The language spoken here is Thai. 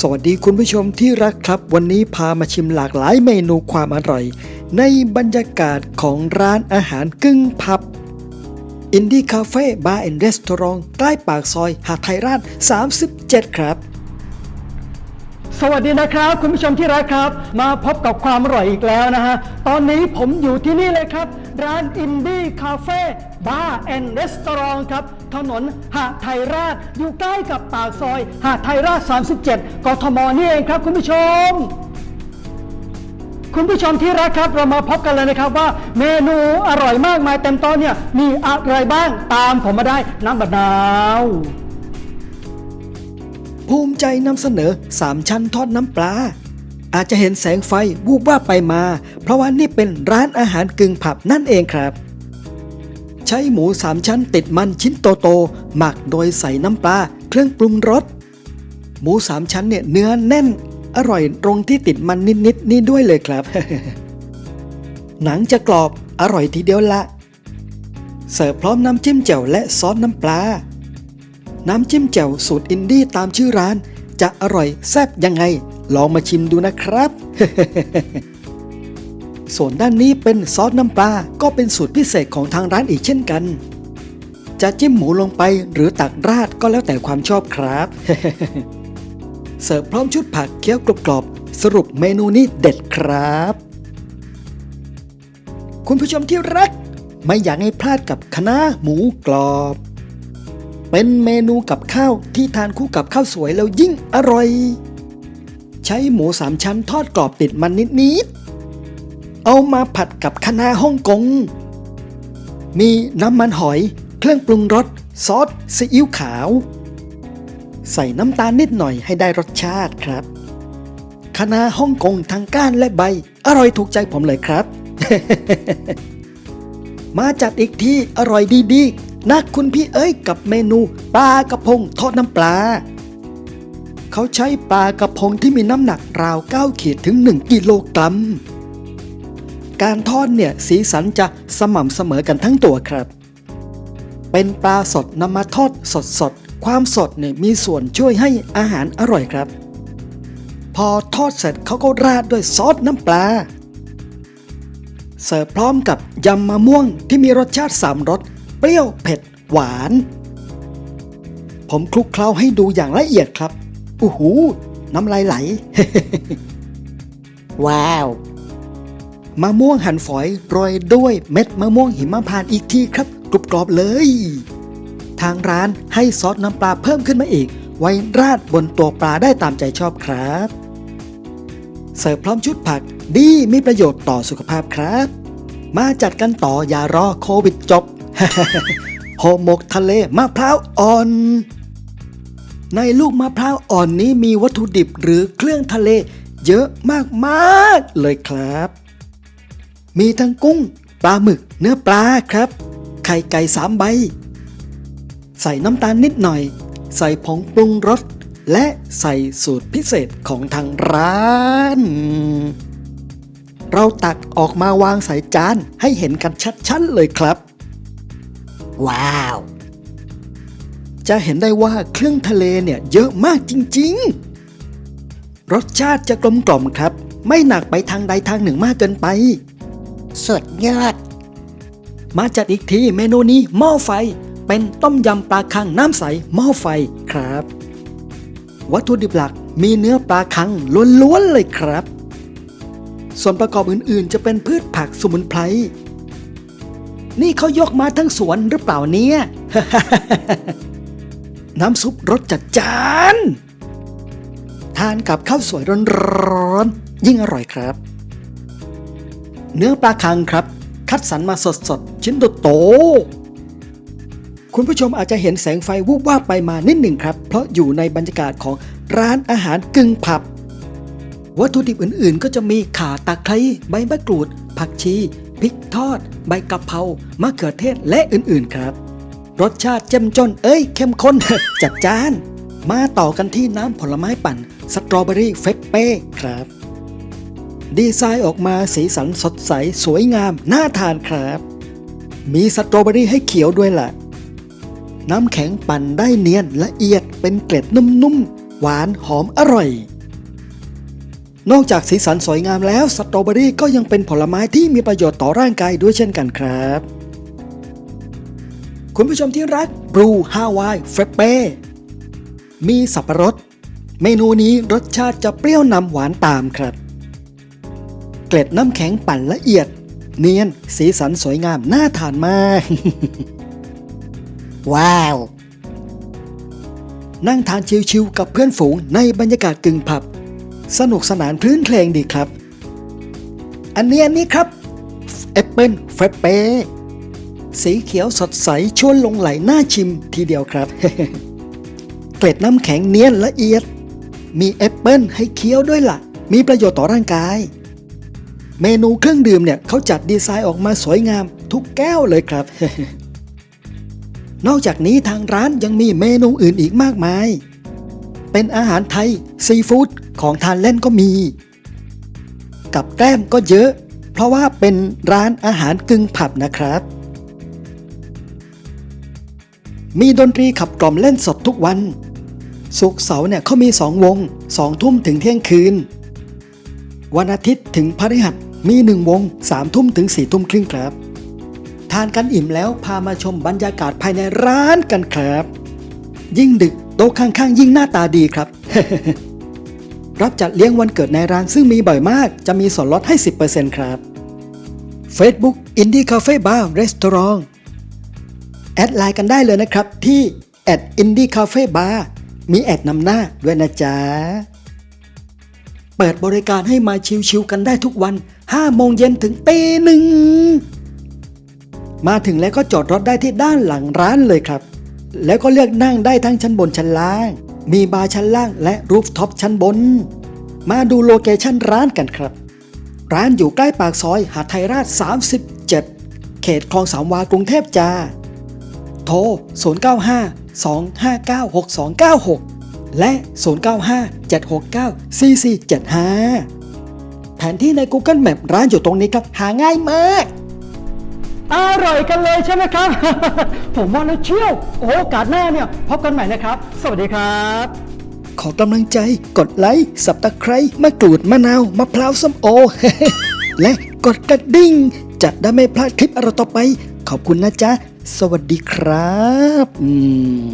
สวัสดีคุณผู้ชมที่รักครับ วันนี้พามาชิมหลากหลายเมนูความอร่อย ในบรรยากาศของร้านอาหารกึ่งผับ อินดี้คาเฟ่บาร์แอนด์รีสตอรองใกล้ปากซอย หาดไทยราช 37 ครับ สวัสดีนะครับ คุณผู้ชมที่รักครับ มาพบกับความอร่อยอีกแล้วนะฮะ ตอนนี้ผมอยู่ที่นี่เลยครับ ร้านอินดี้คาเฟ่บาร์แอนด์รีสตอรองครับ ถนนหาดไทยราช อยู่ใกล้กับปากซอย หาดไทยราช 37 กทมนี่เองครับ คุณผู้ชม คุณผู้ชมที่รักครับ เรามาพบกันเลยนะครับว่า เมนูอร่อยมากมายเต็มโต๊ะเนี่ยมีอะไรบ้างตามผมมาได้น้ำบัดนาวภูมิใจนำเสนอ3ชั้นทอดน้ำปลาอาจจะเห็นแสงไฟวูบว่าไปมา เพราะว่านี่เป็นร้านอาหารกึ่งผับนั่นเองครับ ช้หมู3ชั้นติดมันชิ้นโตๆหมักโดยใส่น้ำปลาเครื่องปรุงรสหมู3ชั้นเนี่ยเนื้อแน่นอร่อยตรงที่ติดมันนิดๆนี่ด้วยเลยครับ หนังจะกรอบอร่อยทีเดียวละ เสิร์ฟพร้อมน้ำจิ้มแจ่วและซอสน้ำปลา น้ำจิ้มแจ่วสูตรอินดี้ตามชื่อร้าน จะอร่อยแซ่บยังไง ลองมาชิมดูนะครับ ส่วนด้านนี้เป็นซอสน้ำปลา ก็เป็นสูตรพิเศษของทางร้านอีกเช่นกัน จะจิ้มหมูลงไปหรือตักราดก็แล้วแต่ความชอบครับ เสิร์ฟพร้อมชุดผักเคี้ยวกรอบๆสรุปเมนูนี้เด็ดครับ คุณผู้ชมที่รัก ไม่อยากให้พลาดกับคณะน้าหมูกรอบ เป็นเมนูกับข้าวที่ทานคู่กับข้าวสวยแล้วยิ่งอร่อย ใช้หมูสามชั้นทอดกรอบติดมันนิดๆ เอามาผัดกับคะน้าฮ่องกง มีน้ำมันหอย เครื่องปรุงรส ซอสซีอิ๊วขาว ใส่น้ำตาลนิดหน่อยให้ได้รสชาติครับคะน้าฮ่องกงทั้งก้านและใบ อร่อยถูกใจผมเลยครับ มาจัดอีกที่อร่อยดีๆนักคุณพี่เอ้ยกับเมนูปลากระพงทอดน้ำปลาเขาใช้ปลากระพงที่มีน้ำหนักราว 9 ขีดถึง 1 กิโลกรัม การทอดเนี่ยสีสันจะสม่ำเสมอกันทั้งตัวครับ เป็นปลาสดนำมาทอดสดๆความสดเนี่ยมีส่วนช่วยให้อาหารอร่อยครับ พอทอดเสร็จเขาก็ราดด้วยซอสน้ำปลา เสิร์ฟพร้อมกับยำมะม่วงที่มีรสชาติสามรสเปรี้ยวเผ็ด หวาน ผมคลุกเคล้าให้ดูอย่างละเอียดครับอู้หูน้ำลายไหล ว้าว มะม่วงหั่นฝอยโรยด้วยเม็ดมะม่วงหิมพานต์อีกทีครับ กรุบกรอบเลย ทางร้านให้ซอสน้ำปลาเพิ่มขึ้นมาอีก ไว้ราดบนตัวปลาได้ตามใจชอบครับ เสิร์ฟพร้อมชุดผักดีมีประโยชน์ต่อสุขภาพครับ มาจัดกันต่ออย่ารอโควิดจบห่อหมกทะเลมะพร้าวอ่อน ในลูกมะพร้าวอ่อนนี้มีวัตถุดิบหรือเครื่องทะเลเยอะมากๆเลยครับ มีทั้งกุ้ง ปลาหมึก เนื้อปลาครับ ไข่ไก่สามใบ ใส่น้ำตาลนิดหน่อย ใส่ผงปรุงรส และใส่สูตรพิเศษของทางร้าน เราตักออกมาวางใส่จานให้เห็นกันชัดๆเลยครับ ว้าว จะเห็นได้ว่าเครื่องทะเลเนี่ยเยอะมากจริงๆ รสชาติจะกลมกล่อมครับ ไม่หนักไปทางใดทางหนึ่งมากเกินไป สุดยอด มาจัดอีกทีเมนูนี้หม้อไฟ เป็นต้มยำปลาคังน้ำใสหม้อไฟครับ วัตถุดิบหลักมีเนื้อปลาคังล้วนๆเลยครับ ส่วนประกอบอื่นๆ จะเป็นพืชผักสมุนไพรนี่เขายกมาทั้งสวนหรือเปล่าเนี่ย น้ำซุปรสจัดจาน ทานกับข้าวสวยร้อนๆยิ่งอร่อยครับ เนื้อปลาคังครับ คัดสรรมาสดๆ ชิ้นโตๆคุณผู้ชมอาจจะเห็นแสงไฟวูบวาไปมานิดหนึ่งครับ เพราะอยู่ในบรรยากาศของร้านอาหารกึ่งผับ วัตถุดิบอื่นๆ ก็จะมีข่าตะไคร้ใบมะกรูด ผักชีพริกทอด ใบกะเพรามะเขือเทศและอื่นๆครับ รสชาติเจ้มจนเอ้ย เข้มข้นจัดจ้าน มาต่อกันที่น้ำผลไม้ปั่น สตรอเบอรี่เฟปเป้ครับ ดีไซน์ออกมาสีสันสดใส สวยงาม น่าทานครับ มีสตรอเบอรี่ให้เขียวด้วยล่ะ น้ำแข็งปั่นได้เนียนละเอียดเป็นเกล็ดนุ่มๆ หวานหอมอร่อย นอกจากสีสันสวยงามแล้วสตรอเบอรี่ก็ยังเป็นผลไม้ที่มีประโยชน์ต่อร่างกายด้วยเช่นกันครับ คุณผู้ชมที่รักบรูฮาวายเฟรเป้มีสับปะรด เมนูนี้รสชาติจะเปรี้ยวนำหวานตามครับ ล็ดน้ำแข็งปั่นละเอียด เนียนสีสันสวยงามน่าทานมาก ว้าว นั่งทานชิวๆกับเพื่อนฝูงในบรรยากาศกึ่งผับ สนุกสนานคลื่นเพลงดีครับ อันนี้อันนี้ครับแอปเปิลเฟรเป้สีเขียวสดใสชวนลงไหลน่าชิมทีเดียวครับ เกล็ดน้ำแข็งเนียนละเอียด มีแอปเปิลให้เคี้ยวด้วยล่ะ มีประโยชน์ต่อร่างกาย เมนูเครื่องดื่มเนี่ยเขาจัดดีไซน์ออกมาสวยงามทุกแก้วเลยครับ นอกจากนี้ทางร้านยังมีเมนูอื่นอีกมากมาย เป็นอาหารไทยซีฟู้ดของทานเล่นก็มี กับแกล้มก็เยอะ เพราะว่าเป็นร้านอาหารกึ่งผับนะครับ มีดนตรีขับกล่อมเล่นสดทุกวัน สุกเสาร์เนี่ยเขามีสองวงสองทุ่มถึงเที่ยงคืน วันอาทิตย์ถึงพฤหัสมีหนึ่งวงสามทุ่มถึงสี่ทุ่มครึ่งครับ ทานกันอิ่มแล้วพามาชมบรรยากาศภายในร้านกันครับ ยิ่งดึกโต๊ะข้างๆ ยิ่งหน้าตาดีครับ รับจัดเลี้ยงวันเกิดในร้านซึ่งมีบ่อยมากจะมีส่วนลดให้ 10%ครับ Facebook Indie Cafe Bar Restaurant แอดไลน์กันได้เลยนะครับที่ @indie cafe bar มีแอดนำหน้าด้วยนะจ๊ะ เปิดบริการให้มาชิวๆกันได้ทุกวัน 5 โมงเย็นถึงตีหนึ่ง มาถึงแล้วก็จอดรถได้ที่ด้านหลังร้านเลยครับ แล้วก็เลือกนั่งได้ทั้งชั้นบนชั้นล่าง มีบาร์ชั้นล่างและรูฟท็อปชั้นบน มาดูโลเคชั่นร้านกันครับ ร้านอยู่ใกล้ปากซอยหาดไทยราช 37 เขตคลองสามวากรุงเทพจ้า โทร 095 259 6296 และ 095 769 4475 แผนที่ใน Google Map ร้านอยู่ตรงนี้ครับ หาง่ายมาก อร่อยกันเลยใช่ไหมครับ ผมว่านะเชี่ยว โอกาสหน้าเนี่ยพบกันใหม่นะครับ สวัสดีครับ ขอกำลังใจกดไลค์สับตะไคร้มะกรูดมะนาวมะพร้าวส้มโอ และกดกระดิ่งจะได้ไม่พลาดคลิปอะไรต่อไป ขอบคุณนะจ๊ะ สวัสดีครับอืม